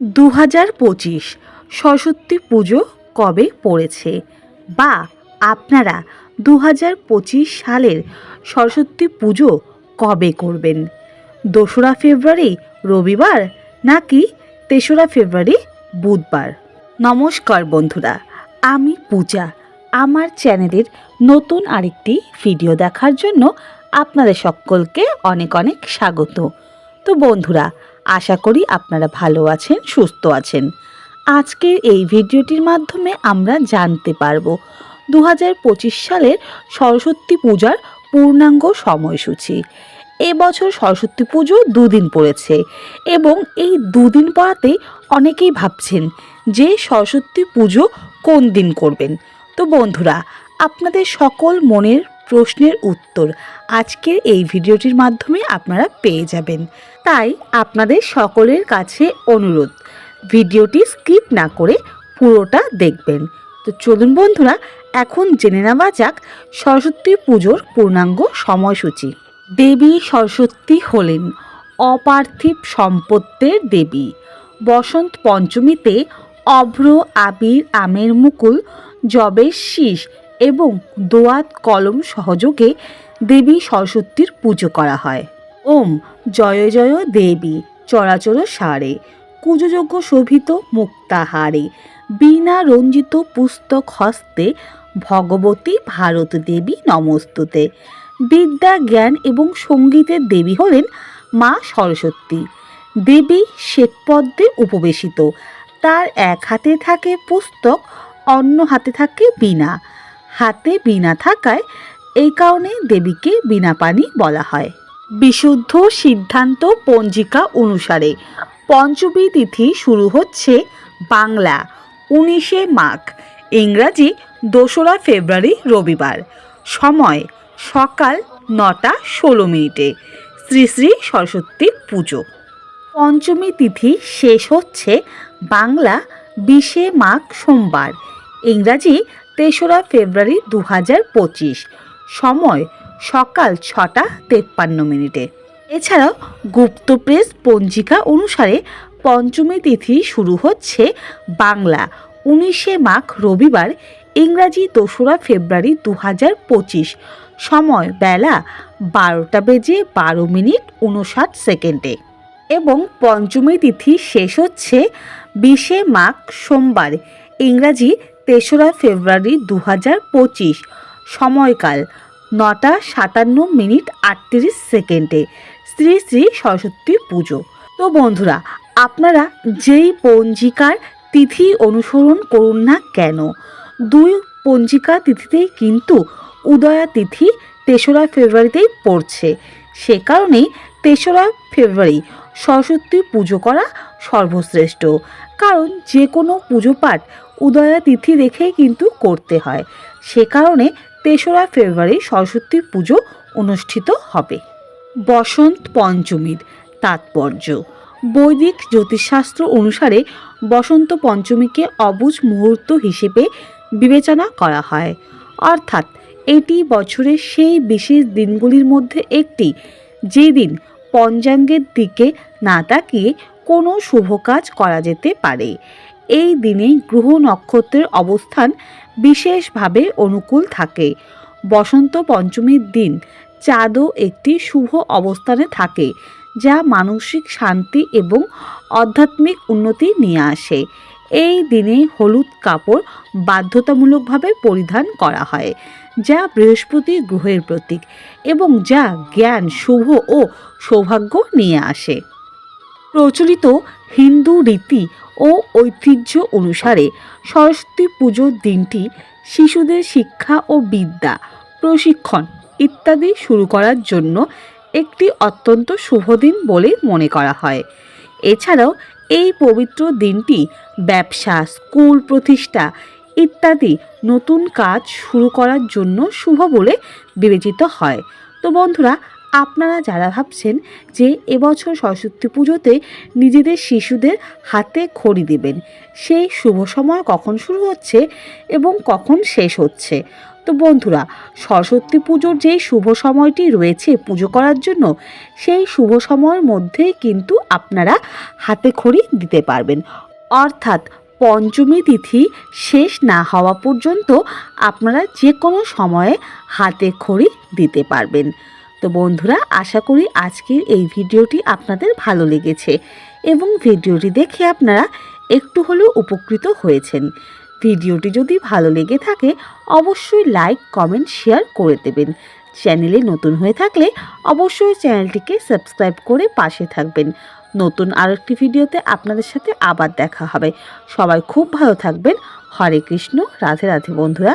দু হাজার পঁচিশ সরস্বতী পুজো কবে পড়েছে? বা আপনারা দু হাজার পঁচিশ সালের সরস্বতী পুজো কবে করবেন? দোসরা ফেব্রুয়ারি রবিবার নাকি তেসরা ফেব্রুয়ারি বুধবার? নমস্কার বন্ধুরা, আমি পূজা। আমার চ্যানেলের নতুন আরেকটি ভিডিও দেখার জন্য আপনাদের সকলকে অনেক অনেক স্বাগত। তো বন্ধুরা আশা করি আপনারা ভালো আছেন, সুস্থ আছেন। আজকের এই ভিডিওটির মাধ্যমে আমরা জানতে পারব দু সালের সরস্বতী পূজার পূর্ণাঙ্গ সময়সূচি। এবছর সরস্বতী পুজো দুদিন পড়েছে এবং এই দুদিন পড়াতেই অনেকেই ভাবছেন যে সরস্বতী পুজো কোন দিন করবেন। তো বন্ধুরা, আপনাদের সকল মনের প্রশ্নের উত্তর আজকের এই ভিডিওটির মাধ্যমে আপনারা পেয়ে যাবেন। তাই আপনাদের সকলের কাছে অনুরোধ, ভিডিওটি স্কিপ না করে পুরোটা দেখবেন। তো চলুন বন্ধুরা, এখন জেনে নেওয়া যাক সরস্বতী পুজোর পূর্ণাঙ্গ সময়সূচি। দেবী সরস্বতী হলেন অপার্থিব সম্পত্তির দেবী। বসন্ত পঞ্চমীতে অভ্র, আবির, আমের মুকুল, জবের শীষ এবং দোয়াত কলম সহযোগে দেবী সরস্বতীর পুজো করা হয়। ওম, জয় জয় দেবী, চরাচর সারে, কুজযোগ্য শোভিত মুক্তাহারে বিনা রঞ্জিত পুস্তক হস্তে, ভগবতী ভারত দেবী নমস্তুতে। বিদ্যা, জ্ঞান এবং সঙ্গীতের দেবী হলেন মা সরস্বতী। দেবী শ্বেতপদ্মে উপবেশিত। তার এক হাতে থাকে পুস্তক, অন্য হাতে থাকে বীণা। হাতে বীণা থাকায় এই কারণে দেবীকে বীণা পানি বলা হয়। বিশুদ্ধ সিদ্ধান্ত পঞ্জিকা অনুসারে পঞ্চমী তিথি শুরু হচ্ছে বাংলা, উনিশে মাঘ, ইংরাজি দোসরা ফেব্রুয়ারি রবিবার। সময় সকাল নটা ষোলো মিনিটে। শ্রী শ্রী সরস্বতী পুজো। পঞ্চমী তিথি শেষ হচ্ছে বাংলা, বিশে মাঘ সোমবার। ইংরাজি তেসরা ফেব্রুয়ারি দু হাজার পঁচিশ। সময় সকাল ছটা তেপ্পান্ন মিনিটে। এছাড়াও গুপ্ত প্রেস পঞ্জিকা অনুসারে পঞ্চমী তিথি শুরু হচ্ছে বাংলা, উনিশে মাঘ রবিবার, ইংরাজি দোসরা ফেব্রুয়ারি দু হাজার পঁচিশ। সময় বেলা বারোটা বেজে বারো মিনিট উনষাট সেকেন্ডে। এবং পঞ্চমী তিথি শেষ হচ্ছে বিশে মাঘ সোমবার, ইংরাজি তেসরা ফেব্রুয়ারি দু হাজার পঁচিশ। সময়কাল নটা সাতান্ন মিনিট আটত্রিশ সেকেন্ডে। শ্রী শ্রী সরস্বতী পুজো। তো বন্ধুরা, আপনারা যেই পঞ্জিকার তিথি অনুসরণ করুন না কেন, দুই পঞ্জিকা তিথিতেই কিন্তু উদয়া তিথি তেসরা ফেব্রুয়ারিতেই পড়ছে। সে কারণেই তেসরা ফেব্রুয়ারি সরস্বতী পুজো করা সর্বশ্রেষ্ঠ। কারণ যে কোনো পুজো পাঠ উদয়া তিথি দেখেই কিন্তু করতে হয়। সে কারণে তেসরা ফেব্রুয়ারি সরস্বতী পুজো অনুষ্ঠিত হবে। বসন্ত পঞ্চমীর তাৎপর্য। বৈদিক জ্যোতিষশাস্ত্র অনুসারে বসন্ত পঞ্চমীকে অবুজ মুহূর্ত হিসেবে বিবেচনা করা হয়। অর্থাৎ এটি বছরের সেই বিশেষ দিনগুলির মধ্যে একটি, যেদিন পঞ্চাঙ্গের দিকে না তাকিয়ে কোনো শুভ কাজ করা যেতে পারে। এই দিনে গ্রহ নক্ষত্রের অবস্থান বিশেষভাবে অনুকূল থাকে। বসন্ত পঞ্চমীর দিন চাঁদও একটি শুভ অবস্থানে থাকে, যা মানসিক শান্তি এবং আধ্যাত্মিক উন্নতি নিয়ে আসে। এই দিনে হলুদ কাপড় বাধ্যতামূলকভাবে পরিধান করা হয়, যা বৃহস্পতি গ্রহের প্রতীক এবং যা জ্ঞান, শুভ ও সৌভাগ্য নিয়ে আসে। প্রচলিত হিন্দু রীতি ও ঐতিহ্য অনুসারে সরস্বতী পুজোর দিনটি শিশুদের শিক্ষা ও বিদ্যা, প্রশিক্ষণ ইত্যাদি শুরু করার জন্য একটি অত্যন্ত শুভ দিন বলে মনে করা হয়। এছাড়াও এই পবিত্র দিনটি ব্যবসা, স্কুল প্রতিষ্ঠা ইত্যাদি নতুন কাজ শুরু করার জন্য শুভ বলে বিবেচিত হয়। তো বন্ধুরা আপনারা যারা ভাবছেন যে এবছর সরস্বতী পুজোতে নিজেদের শিশুদের হাতে খড়ি দেবেন, সেই শুভ সময় কখন শুরু হচ্ছে এবং কখন শেষ হচ্ছে? তো বন্ধুরা, সরস্বতী পুজোর যেই শুভ সময়টি রয়েছে পুজো করার জন্য, সেই শুভ সময়ের মধ্যেই কিন্তু আপনারা হাতে খড়ি দিতে পারবেন। অর্থাৎ পঞ্চমী তিথি শেষ না হওয়া পর্যন্ত আপনারা যে কোনো সময়ে হাতে খড়ি দিতে পারবেন। তো বন্ধুরা, আশা করি আজকের এই ভিডিওটি আপনাদের ভালো লেগেছে এবং ভিডিওটি দেখে আপনারা একটু হলেও উপকৃত হয়েছেন। ভিডিওটি যদি ভালো লেগে থাকে, অবশ্যই লাইক, কমেন্ট, শেয়ার করে দেবেন। চ্যানেলে নতুন হয়ে থাকলে অবশ্যই চ্যানেলটিকে সাবস্ক্রাইব করে পাশে থাকবেন। নতুন আরেকটি ভিডিওতে আপনাদের সাথে আবার দেখা হবে। সবাই খুব ভালো থাকবেন। হরে কৃষ্ণ, রাধে রাধে বন্ধুরা।